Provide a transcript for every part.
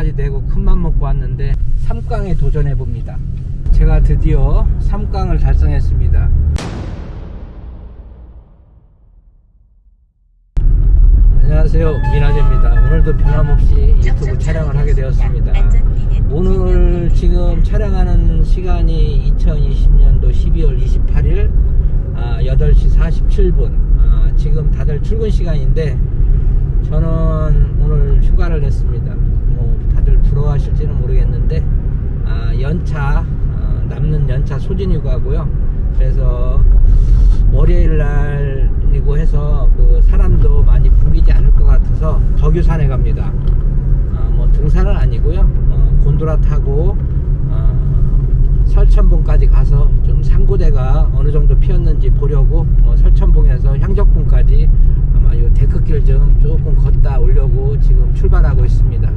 휴가까지 내고 큰맘 먹고 왔는데 3강에 도전해 봅니다. 제가 드디어 3강을 달성했습니다. 안녕하세요. 미나제입니다. 오늘도 변함없이 유튜브 촬영을 하게 되었습니다. 오늘 지금 촬영하는 시간이 2020년도 12월 28일 아, 8시 47분. 아, 지금 다들 출근 시간인데 저는 오늘 휴가를 냈습니다. 부러워하실지는 모르겠는데 아, 연차 아, 남는 연차 소진 휴가고요. 그래서 월요일 날이고 해서 그 사람도 많이 붐비지 않을 것 같아서 덕유산에 갑니다. 아, 뭐 등산은 아니고요. 어, 곤도라 타고 어, 설천봉까지 가서 좀 상고대가 어느 정도 피었는지 보려고 어, 설천봉에서 향적봉까지 아마 요 데크길 좀 조금 걷다 오려고 지금 출발하고 있습니다.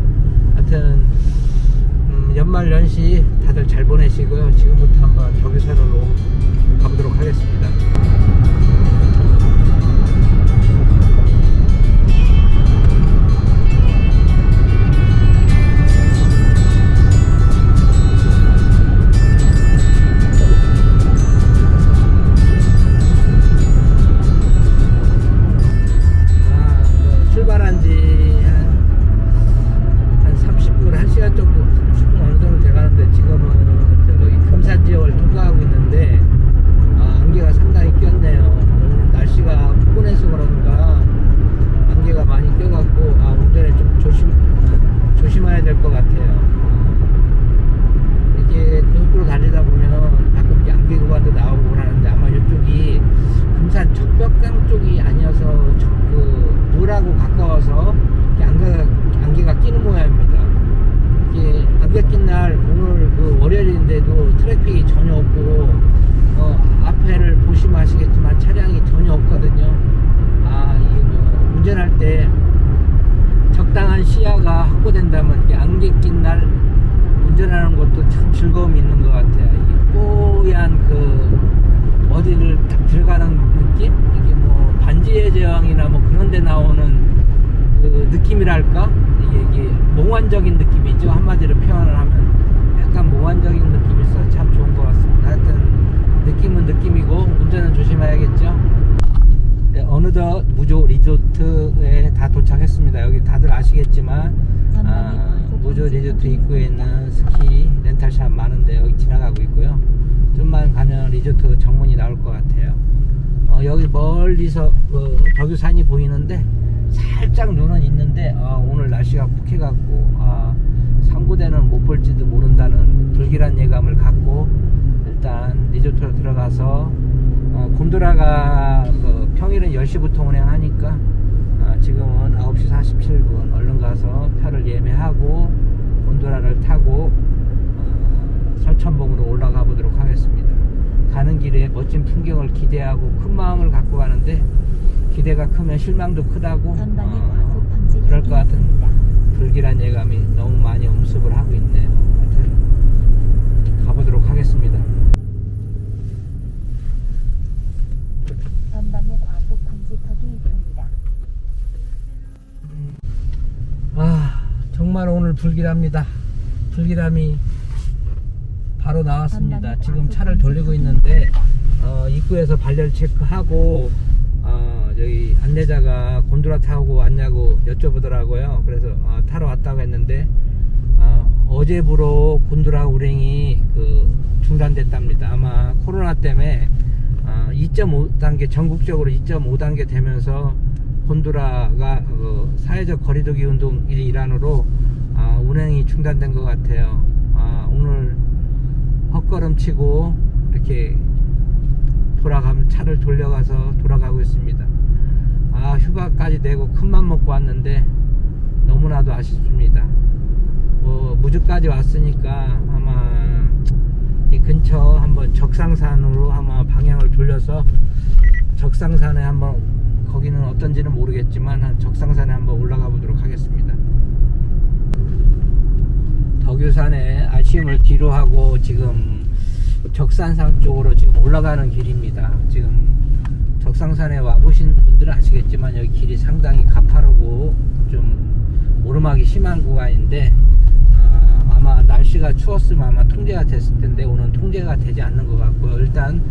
하여튼 음, 연말 연시 다들 잘 보내시고요. 지금부터 한번 덕유산으로 가보도록 하겠습니다. 구간도 나오고 그러는데 아마 이쪽이 금산 적벽강 쪽이 아니어서 저- 그 물하고 가까워서 안개가, 안개가 끼는 모양입니다. 이게 안개 낀 날 오늘 그 월요일인데도 트래픽이 전혀 없고 어, 앞에를 보시면 아시겠지만 차량이 전혀 없거든요. 아, 이 뭐 운전할 때 적당한 시야가 확보된다면 안개 낀날 운전하는 것도 참 즐거움이 있는 것 같아요. 이 뽀얀 그 어디를 딱 들어가는 느낌? 이게 뭐 반지의 제왕이나 뭐 그런 데 나오는 그 느낌이랄까? 이게, 이게 몽환적인 느낌이죠. 한마디로 표현을 하면. 약간 몽환적인 느낌이 있어서 참 좋은 것 같습니다. 하여튼 느낌은 느낌이고 운전은 조심해야겠죠. 네, 어느덧 무조 리조트에 다 도착했습니다. 여기 다들 아시겠지만 아, 무조 리조트 입구에 있는 스키 렌탈샵 많은데 여기 지나가고 있고요. 좀만 가면 리조트 정문이 나올 것 같아요. 어, 여기 멀리서 그 덕유산이 보이는데 살짝 눈은 있는데 아, 오늘 날씨가 푹해갖고 아, 상고대는 못 볼지도 모른다는 불길한 예감을 갖고 일단 리조트로 들어가서 어, 곤도라가 그 평일은 10시부터 운행하니까 아, 지금은 9시 47분 얼른 가서 표를 예매하고 곤도라를 타고 어, 설천봉으로 올라가 보도록 하겠습니다. 가는 길에 멋진 풍경을 기대하고 큰 마음을 갖고 가는데 기대가 크면 실망도 크다고 어, 그럴 것 같은 불길한 예감이 너무 많이 엄습을 하고 있네요. 하여튼 가보도록 하겠습니다. 정말 오늘 불길합니다. 불길함이 바로 나왔습니다. 지금 차를 돌리고 있는데 어, 입구에서 발열 체크하고 어, 저기 안내자가 곤드라 타고 왔냐고 여쭤보더라고요. 그래서 어, 타러 왔다고 했는데 어, 어제부로 곤드라 운행이 그 중단됐답니다. 아마 코로나 때문에 어, 2.5단계 전국적으로 2.5단계 되면서 곤두라가 그 사회적 거리두기 운동의 일환으로 아, 운행이 중단된 것 같아요. 아, 오늘 헛걸음치고 이렇게 돌아가면 차를 돌려가서 돌아가고 있습니다. 아 휴가까지 내고 큰맘 먹고 왔는데 너무나도 아쉽습니다. 뭐 무주까지 왔으니까 아마 이 근처 한번 적상산으로 아마 방향을 돌려서 적상산에 한번 거기는 어떤지는 모르겠지만 한 적상산에 한번 올라가 보도록 하겠습니다. 덕유산에 아쉬움을 뒤로 하고 지금 적산산 쪽으로 지금 올라가는 길입니다. 지금 적상산에 와보신 분들은 아시겠지만 여기 길이 상당히 가파르고 좀 오르막이 심한 구간인데 날씨가 추웠으면 아마 통제가 됐을 텐데 오늘 통제가 되지 않는 것 같고요. 일단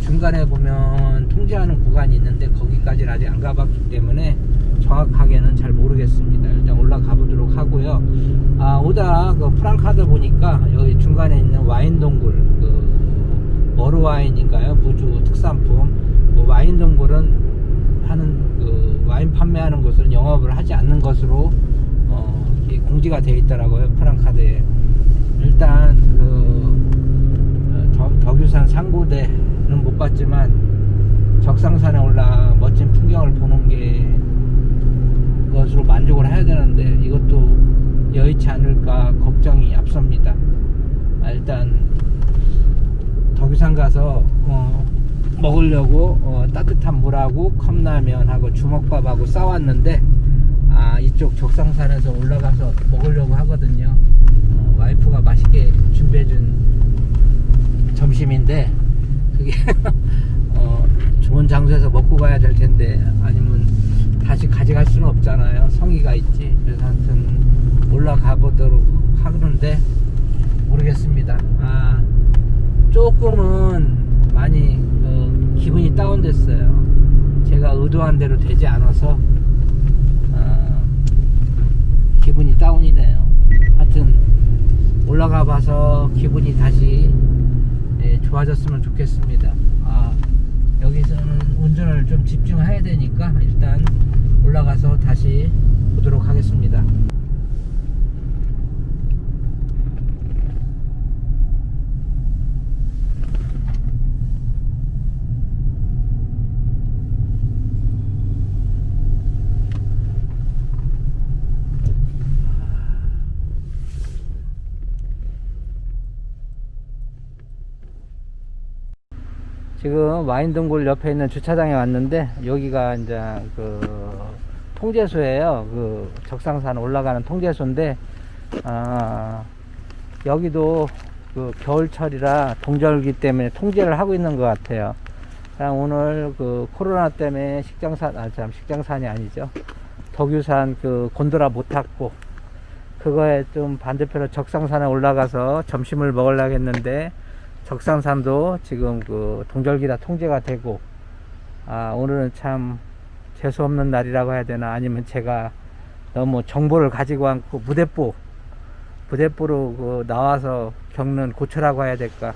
중간에 보면 통제하는 구간이 있는데 거기까지는 아직 안 가봤기 때문에 정확하게는 잘 모르겠습니다. 일단 올라가 보도록 하고요. 아, 오다 그 프랑카드 보니까 여기 중간에 있는 와인 동굴 그 머루 와인인가요? 무주 특산품 그 와인 동굴은 하는 그 와인 판매하는 곳은 영업을 하지 않는 것으로 어, 공지가 되어 있더라고요. 프랑카드에 일단 그 어, 덕- 덕유산 상고대는 못 봤지만 적상산에 올라 멋진 풍경을 보는 게 것으로 만족을 해야 되는데 이것도 여의치 않을까 걱정이 앞섭니다. 아, 일단 덕유산 가서 어, 먹으려고 어, 따뜻한 물하고 컵라면하고 주먹밥하고 싸왔는데 아 이쪽 적상산에서 올라가서 먹으려고 하거든요. 어, 와이프가 맛있게 준비해준 점심인데 그게 어, 좋은 장소에서 먹고 가야 될 텐데 아니면 다시 가져갈 수는 없잖아요. 성의가 있지. 그래서 하여튼 올라가 보도록 하는데 모르겠습니다. 아 조금은 많이 어, 기분이 다운됐어요. 제가 의도한 대로 되지 않아서 어, 기분이 다운이네요. 하여튼 올라가 봐서 기분이 다시 예, 좋아졌으면 좋겠습니다. 아, 여기서는 운전을 좀 집중해야 되니까 일단 올라가서 다시 보도록 하겠습니다. 지금 와인동굴 옆에 있는 주차장에 왔는데 여기가 이제 그 통제소예요. 그 적상산 올라가는 통제소인데 아 여기도 그 겨울철이라 동절기 때문에 통제를 하고 있는 것 같아요. 오늘 그 코로나 때문에 식장산 아참 식장산이 아니죠. 덕유산 그 곤드라 못 탔고 그거에 좀 반대편으로 적상산에 올라가서 점심을 먹으려고 했는데 적상산도 지금 그 동절기라 통제가 되고 아 오늘은 참 재수 없는 날이라고 해야 되나 아니면 제가 너무 정보를 가지고 않고 무대뽀 무대뽀로 그 나와서 겪는 고초라고 해야 될까?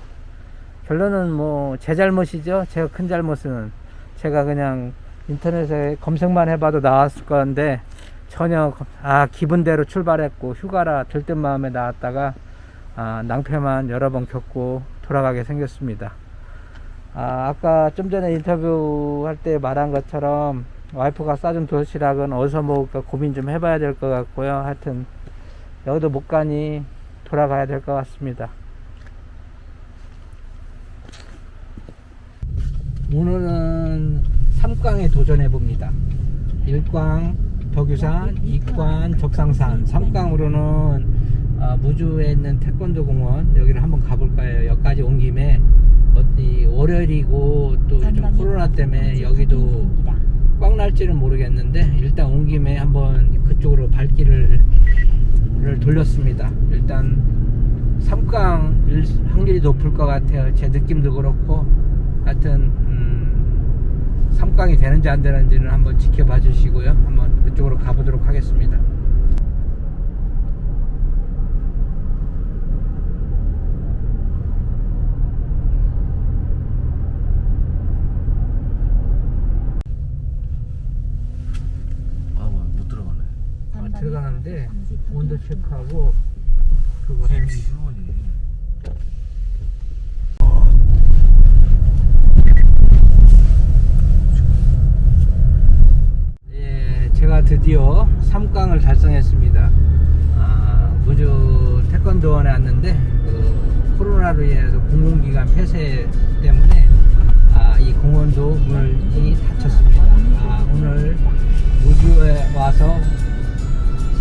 결론은 뭐 제 잘못이죠. 제가 큰 잘못은 제가 그냥 인터넷에 검색만 해봐도 나왔을 건데 전혀 아 기분대로 출발했고 휴가라 들뜬 마음에 나왔다가 아, 낭패만 여러 번 겪고 돌아가게 생겼습니다. 아, 아까 좀 전에 인터뷰 할 때 말한 것처럼 와이프가 싸준 도시락은 어디서 먹을까 고민 좀 해봐야 될 것 같고요. 하여튼 여기도 못 가니 돌아가야 될 것 같습니다. 오늘은 3강에 도전해 봅니다. 1강 덕유산, 2관 적상산, 3강으로는 어, 무주에 있는 태권도 공원 여기를 한번 가볼까요? 여기까지 온 김에 어디 월요일이고 또 요즘 코로나 때문에 여기도 꽉 날지는 모르겠는데 일단 온 김에 한번 그쪽으로 발길을 를 돌렸습니다. 일단 3강 확률이 높을 것 같아요. 제 느낌도 그렇고 하여튼 음, 3강이 되는지 안 되는지는 한번 지켜봐 주시고요. 한번 그쪽으로 가보도록 하겠습니다. 아못 들어가네. 아, 들어가는데 온도 체크하고 그거. 예, 제가 드디어 3강을 달성했습니다. 아, 무주 태권도원에 왔는데 그 코로나로 인해서 공공기관 폐쇄 때문에 아, 이 공원도 문이 닫혔습니다. 아, 오늘 무주에 와서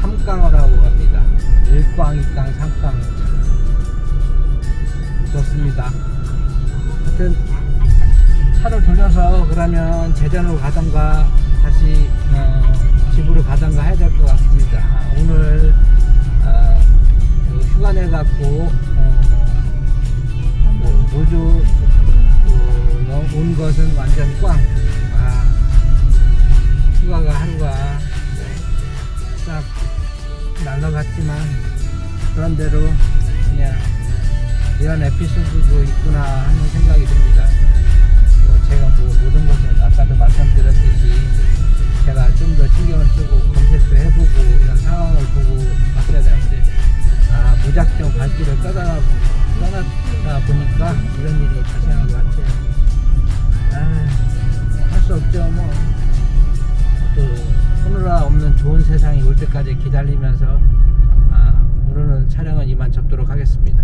삼강어라고 합니다. 일강, 이강, 삼강. 좋습니다. 하여튼 차를 돌려서 그러면 제전으로 가던가 다시 어, 집으로 가던가 해야 될 것 같습니다. 오늘 어, 휴가 내갖고 어, 뭐, 우주 어, 온 것은 완전 꽝. 아, 휴가가 한 그런대로 그냥 이런 에피소드도 있구나 하는 생각이 듭니다. 뭐 제가 뭐 모든 것은 아까도 말씀드렸듯이 제가 좀 더 신경을 쓰고 검색도 해보고 이런 상황을 보고 봤어야 되는데 아 무작정 발길을 떠나 떠났다 보니까 이런 일이 발생한 것 같아요. 아할 수 없죠 뭐. 또 코로나 없는 좋은 세상이 올 때까지 기다리면서 아, 오늘은 촬영은 이만 접도록 하겠습니다.